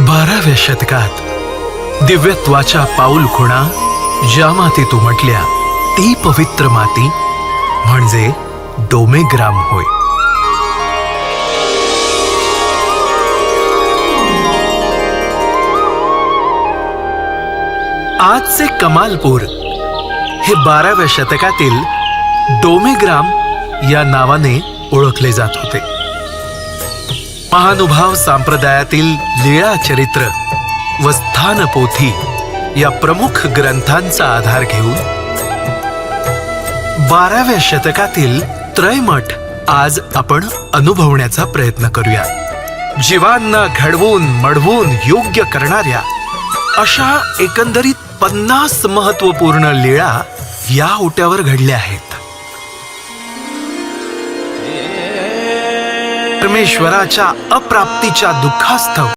बाराव्या शतकात दिव्यत्वाच्या पाऊल खुणा ज्या मातीत म्हटल्या ती पवित्र माती म्हणजे डोमेग्राम होय. आजचे कमालपूर हे बाराव्या शतकातील डोमेग्राम या नावाने ओळखले जात होते. महानुभाव संप्रदायातील लीळा चरित्र व स्थान पोथी या प्रमुख ग्रंथांचा आधार घेऊन बाराव्या शतकातील त्रयमठ आज आपण अनुभवण्याचा प्रयत्न करूया. जीवांना घडवून मडवून योग्य करणाऱ्या अशा एकंदरीत पन्नास महत्त्वपूर्ण लीळा या ओट्यावर घडल्या आहेत. परमेश्वराच्या अप्राप्तीच्या दुःखास्तव.